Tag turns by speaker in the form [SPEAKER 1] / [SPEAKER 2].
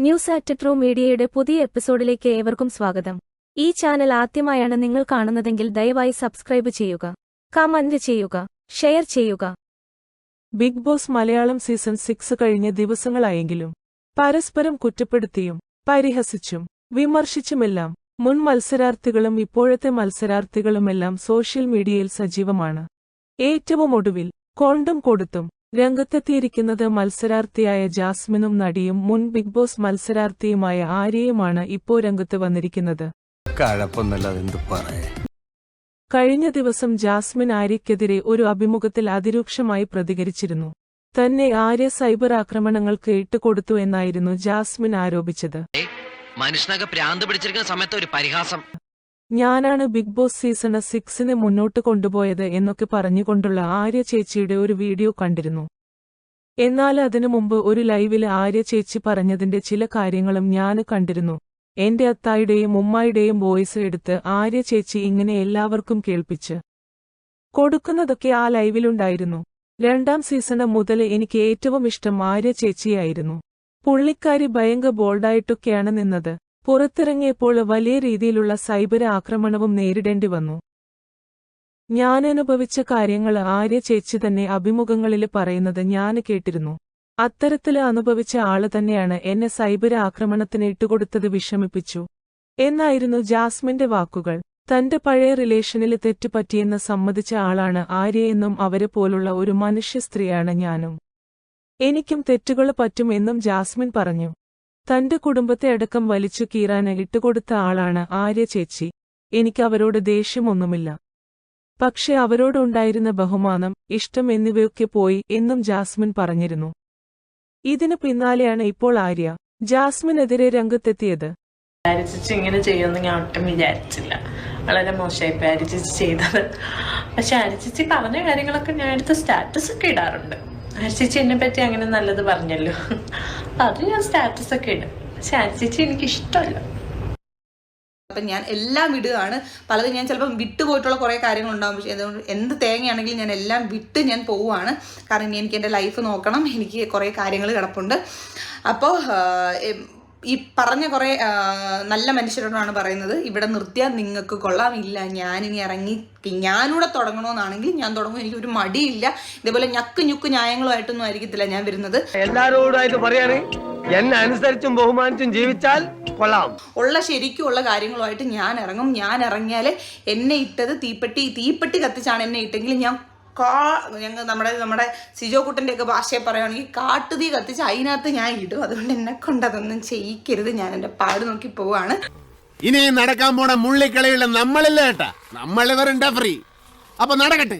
[SPEAKER 1] News ആറ്റ് മീഡിയയുടെ പുതിയ എപ്പിസോഡിലേക്ക് ഏവർക്കും സ്വാഗതം. ഈ ചാനൽ ആദ്യമായാണ് നിങ്ങൾ കാണുന്നതെങ്കിൽ ദയവായി സബ്സ്ക്രൈബ് ചെയ്യുക കമന്റ് ചെയ്യുക ഷെയർ ചെയ്യുക.
[SPEAKER 2] Bigg Boss Malayalam season six കഴിഞ്ഞ ദിവസങ്ങളായെങ്കിലും പരസ്പരം കുറ്റപ്പെടുത്തിയും പരിഹസിച്ചും വിമർശിച്ചുമെല്ലാം മുൻ മത്സരാർത്ഥികളും ഇപ്പോഴത്തെ മത്സരാർത്ഥികളുമെല്ലാം സോഷ്യൽ മീഡിയയിൽ സജീവമാണ്. ഏറ്റവും ഒടുവിൽ കോണ്ടും കൊടുത്തും രംഗത്തെത്തിയിരിക്കുന്നത് മത്സരാർത്ഥിയായ ജാസ്മിനും നടിയും മുൻ ബിഗ് ബോസ് മത്സരാർത്ഥിയുമായ ആര്യയുമാണ് ഇപ്പോ രംഗത്ത് വന്നിരിക്കുന്നത്. കഴിഞ്ഞ ദിവസം ജാസ്മിൻ ആര്യയ്ക്കെതിരെ ഒരു അഭിമുഖത്തിൽ അതിരൂക്ഷമായി പ്രതികരിച്ചിരുന്നു. തന്നെ ആര്യ സൈബർ ആക്രമണങ്ങൾക്ക് ഇട്ടുകൊടുത്തു എന്നായിരുന്നു ജാസ്മിൻ ആരോപിച്ചത്.
[SPEAKER 3] മനുഷ്യനൊക്കെ പ്രാന്ത് പിടിച്ചിരിക്കുന്ന സമയത്ത് ഒരു പരിഹാസം.
[SPEAKER 2] ഞാനാണ് ബിഗ് ബോസ് സീസണ് സിക്സിനെ മുന്നോട്ട് കൊണ്ടുപോയത് എന്നൊക്കെ പറഞ്ഞുകൊണ്ടുള്ള ആര്യ ചേച്ചിയുടെ ഒരു വീഡിയോ കണ്ടിരുന്നു. എന്നാൽ അതിനു മുമ്പ് ഒരു ലൈവിൽ ആര്യ ചേച്ചി പറഞ്ഞതിന്റെ ചില കാര്യങ്ങളും ഞാൻ കണ്ടിരുന്നു. എന്റെ അത്തായുടെയും ഉമ്മായുടെയും വോയിസ് എടുത്ത് ആര്യ ചേച്ചി ഇങ്ങനെ എല്ലാവർക്കും കേൾപ്പിച്ച് കൊടുക്കുന്നതൊക്കെ ആ ലൈവിലുണ്ടായിരുന്നു. രണ്ടാം സീസണ് മുതൽ എനിക്ക് ഏറ്റവും ഇഷ്ടം ആര്യ ചേച്ചിയായിരുന്നു. പുള്ളിക്കാരി ഭയങ്കര ബോൾഡായിട്ടൊക്കെയാണ് നിന്നത്. പുറത്തിറങ്ങിയപ്പോൾ വലിയ രീതിയിലുള്ള സൈബർ ആക്രമണവും നേരിടേണ്ടി വന്നു. ഞാനനുഭവിച്ച കാര്യങ്ങൾ ആര്യ ചേച്ചി തന്നെ അഭിമുഖങ്ങളിൽ പറയുന്നത് ഞാൻ കേട്ടിരുന്നു. അത്തരത്തിൽ അനുഭവിച്ച ആൾ തന്നെയാണ് എന്നെ സൈബർ ആക്രമണത്തിന് ഇട്ടുകൊടുത്തത് വിഷമിപ്പിച്ചു. എന്നായിരുന്നു ജാസ്മിന്റെ വാക്കുകൾ. തന്റെ പഴയ റിലേഷനിൽ തെറ്റുപറ്റിയെന്ന് സമ്മതിച്ച ആളാണ് ആര്യയെന്നും അവരെ പോലുള്ള ഒരു മനുഷ്യ സ്ത്രീയാണ് ഞാനും. എനിക്കും തെറ്റുകൾ പറ്റും എന്നും ജാസ്മിൻ പറഞ്ഞു. തന്റെ കുടുംബത്തെ അടക്കം വലിച്ചു കീറാന് ഇട്ടുകൊടുത്ത ആളാണ് ആര്യ ചേച്ചി. എനിക്ക് അവരോട് ദേഷ്യമൊന്നുമില്ല. പക്ഷെ അവരോടുണ്ടായിരുന്ന ബഹുമാനം ഇഷ്ടം എന്നിവയൊക്കെ പോയി എന്നും ജാസ്മിൻ പറഞ്ഞിരുന്നു. ഇതിനു പിന്നാലെയാണ് ഇപ്പോൾ ആര്യ. ജാസ്മിനെതിരെ രംഗത്തെത്തിയത്.
[SPEAKER 4] ഇങ്ങനെ ചെയ്യുമെന്ന് ഞാൻ ഒട്ടും വിചാരിച്ചില്ല. വളരെ മോശമായി ഇപ്പം അരിച്ചിച്ച് ചെയ്തത്. പക്ഷെ അരിച്ചിച്ച് പറഞ്ഞ കാര്യങ്ങളൊക്കെ ഞാൻ എടുത്ത് സ്റ്റാറ്റസ് ഒക്കെ ഇടാറുണ്ട്. എന്നെ പറ്റി അങ്ങനെ നല്ലത് പറഞ്ഞല്ലോ. അത് ഞാൻ സ്റ്റാറ്റസ് ഒക്കെ ഇടും. പക്ഷെ അരിച്ചിച്ച് എനിക്ക് ഇഷ്ടമല്ല
[SPEAKER 5] അപ്പം ഞാൻ എല്ലാം വിടുകയാണ് പലതും ഞാൻ ചിലപ്പം വിട്ടുപോയിട്ടുള്ള കുറേ കാര്യങ്ങളുണ്ടാകും പക്ഷേ അതുകൊണ്ട് എന്ത് തേങ്ങയാണെങ്കിലും ഞാൻ എല്ലാം വിട്ട് ഞാൻ പോവുകയാണ്. കാരണം ഇനി എനിക്ക് എന്റെ ലൈഫ് നോക്കണം. എനിക്ക് കുറേ കാര്യങ്ങൾ കിടപ്പുണ്ട്. അപ്പോൾ ഈ പറഞ്ഞ കുറേ നല്ല മനുഷ്യരോടാണ് പറയുന്നത്. ഇവിടെ നിർത്തിയാൽ നിങ്ങൾക്ക് കൊള്ളാം. ഇല്ല ഞാനിനി ഇറങ്ങി ഞാനിവിടെ തുടങ്ങണമെന്നാണെങ്കിൽ ഞാൻ തുടങ്ങും. എനിക്ക് ഒരു മടിയില്ല. ഇതേപോലെ ഞക്ക് ഞുക്ക് ന്യായങ്ങളുമായിട്ടൊന്നും ആയിരിക്കത്തില്ല ഞാൻ വരുന്നത്.
[SPEAKER 6] എല്ലാരോടായിട്ട് പറയാണ് എന്നെ അനുസരിച്ചും ബഹുമാനിച്ചും ജീവിച്ചാൽ കൊള്ളാം.
[SPEAKER 5] ഉള്ള ശരിക്കും ഉള്ള കാര്യങ്ങളുമായിട്ട് ഞാൻ ഇറങ്ങും. ഞാൻ ഇറങ്ങിയാൽ എന്നെ ഇട്ടത് തീപ്പെട്ടി തീപ്പെട്ടി കത്തിച്ചാണ് എന്നെ ഇട്ടെങ്കിൽ ഞാൻ കാ ഞങ്ങൾ നമ്മുടെ നമ്മുടെ സിജോ കുട്ടന്റെ ഒക്കെ ഭാഷയെ പറയുകയാണെങ്കിൽ കാട്ടുതീ കത്തിച്ച് അതിനകത്ത് ഞാൻ ഇടും. അതുകൊണ്ട് എന്നെ കൊണ്ട് അതൊന്നും ചെയ്യിക്കരുത്. ഞാൻ എന്റെ പാട് നോക്കി പോവാണ്.
[SPEAKER 7] ഇനി നടക്കാൻ പോണ മുള്ളിക്കളിയുള്ള നമ്മളില്ല ഏട്ടാ? നമ്മളിവരുണ്ടാ ഫ്രീ അപ്പൊ നടക്കട്ടെ.